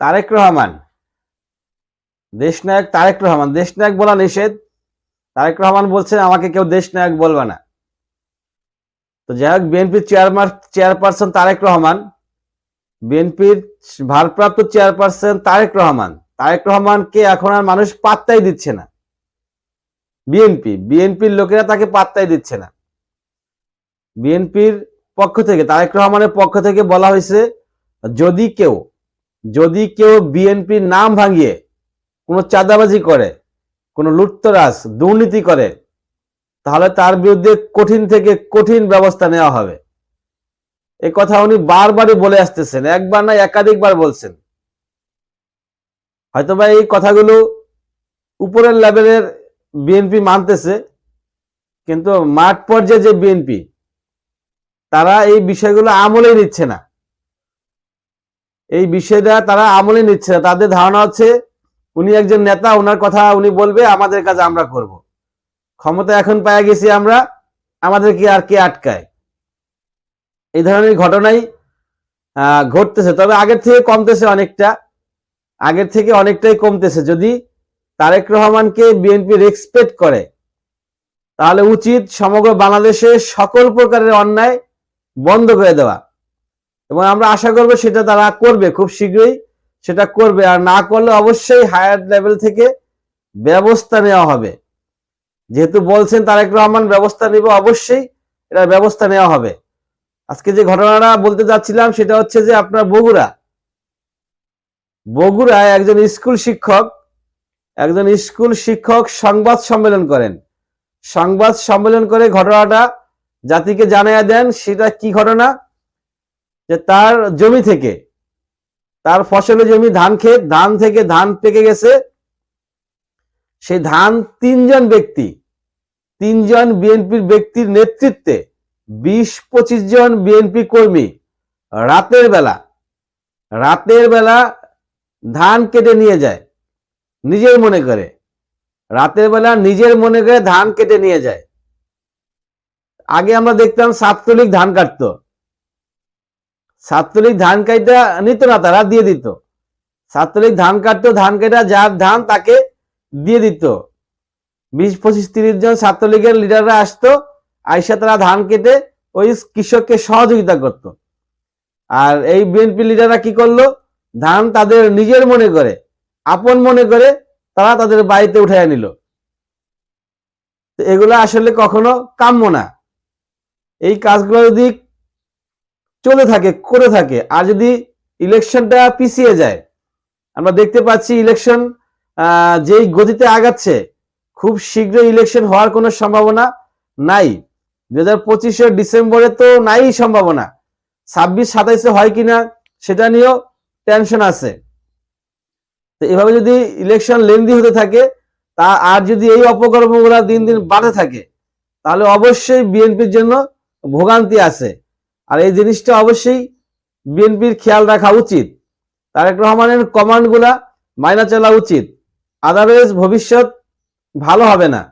তারেক রহমান। দেশনায়ক তারেক রহমান। দেশনায়ক বলা নিষেধ। তারেক রহমান বলছেন, আমাকে কেউ দেশনায়ক বলবে না। তো যাই হোক, বিএনপির চেয়ারম্যান চেয়ারপারসন তারেক রহমান। বিএনপির ভারপ্রাপ্ত চেয়ারপারসন তারেক রহমান। তারেক রহমানকে এখন আর মানুষ পাত্তাই দিচ্ছে না। বিএনপি বিএনপির লোকেরা তাকে পাত্তাই দিচ্ছে না। বিএনপির পক্ষ থেকে তারেক রহমানের পক্ষ থেকে বলা হয়েছে, যদি কেউ যদি কেউ বিএনপির নাম ভাঙিয়ে কোনো চাঁদাবাজি করে, কোনো লুটতরাজ, দুর্নীতি করে, তাহলে তার বিরুদ্ধে কঠিন থেকে কঠিন ব্যবস্থা নেওয়া হবে। এ কথা উনি বারবারই বলে আসতেছেন, একবার না একাধিকবার বলছেন। হয়তোবা এই কথাগুলো উপরের লেভেলের বিএনপি মানতেছে, কিন্তু মাঠ পর্যায়ে যে বিএনপি তারা এই বিষয়গুলো আমলেই নিচ্ছে না। এই বিষয়টা তারা আমলে নিচ্ছে না। তাদের ধারণা হচ্ছে, উনি একজন নেতা ওনার কথা উনি বলবে, আমাদের কাজ আমরা করব। ক্ষমতা এখন পাওয়া গেছি আমরা আমাদেরকে আর কে আটকায়? এই ধরনের ঘটনাই ঘটতেছে। তবে আগের থেকে কমতেছে অনেকটা। আগের থেকে অনেকটাই কমতেছে। যদি তারেক রহমানকে বিএনপি রেসপেক্ট করে, তাহলে উচিত সমগ্র বাংলাদেশে সকল প্রকারের অন্যায় বন্ধ করে দেওয়া। এবং আমরা আশা করব সেটা তারা করবে খুব শীঘ্রই, সেটা করবে। আর না করলে অবশ্যই হায়ার লেভেল থেকে ব্যবস্থা নেওয়া হবে। যেহেতু বলছেন তারেক রহমান, ব্যবস্থা নেব অবশ্যই, এটা ব্যবস্থা নেওয়া হবে। আজকে যে ঘটনাটা বলতে যাচ্ছিলাম সেটা হচ্ছে যে আপনার বগুড়া। বগুড়ায় একজন স্কুল শিক্ষক, একজন স্কুল শিক্ষক সংবাদ সম্মেলন করেন। সংবাদ সম্মেলন করে ঘটনাটা জাতিকে জানাইয়া দেন, সেটা কি ঘটনা? যে তার জমি থেকে, তার ফসলের জমি, ধান ক্ষেত, ধান থেকে ধান পেকে গেছে। সেই ধান তিনজন ব্যক্তি, তিনজন বিএনপির ব্যক্তির নেতৃত্বে বিশ পঁচিশ জন বিএনপি কর্মী। রাতের বেলা রাতের বেলা ধান কেটে নিয়ে যায়, নিজের মনে করে। রাতের বেলা নিজের মনে করে ধান কেটে নিয়ে যায়। আগে আমরা দেখতাম ছাত্রলীগ ধান কাটতো। ছাত্রলীগ ধান কাইটা নিত না তারা, দিয়ে দিত। ছাত্রলীগ ধান কাটতো, ধান কাটা যার ধান তাকে দিয়ে দিত। বিশ, পঁচিশ, তিরিশ জন ছাত্রলীগের লিডাররা আসতো, আইসা তারা ধান কেটে ওই কৃষককে সহযোগিতা করত। আর এই বিএনপি লিডাররা কি করল? ধান তাদের নিজের মনে করে, আপন মনে করে তারা তাদের বাড়িতে উঠাইয়া নিল। এগুলো আসলে কখনো কাম্য না। এই কাজগুলো যদি চলে থাকে, করে থাকে। আর যদি ইলেকশনটা পিছিয়ে যায়, আমরা দেখতে পাচ্ছি ইলেকশন যেই গতিতে আগাচ্ছে, খুব শীঘ্রই ইলেকশন হওয়ার কোনো সম্ভাবনা নাই। দু হাজার পঁচিশের ডিসেম্বরে তো নাই সম্ভাবনা। ছাব্বিশ, সাতাইশে হয় কিনা, সেটা নিয়েও টেনশন আছে। তো এভাবে যদি ইলেকশন লেন্দি হতে থাকে, তা আর যদি এই অপকর্মগুলো দিন দিন বাড়তে থাকে, তাহলে অবশ্যই বিএনপির জন্য ভোগান্তি আছে। আর এই জিনিসটা অবশ্যই বিএনপির খেয়াল রাখা উচিত। তারেক রহমানের কমান্ডগুলা মাইনা চলা উচিত। আদারওয়াইজ ভবিষ্যৎ ভালো হবে না।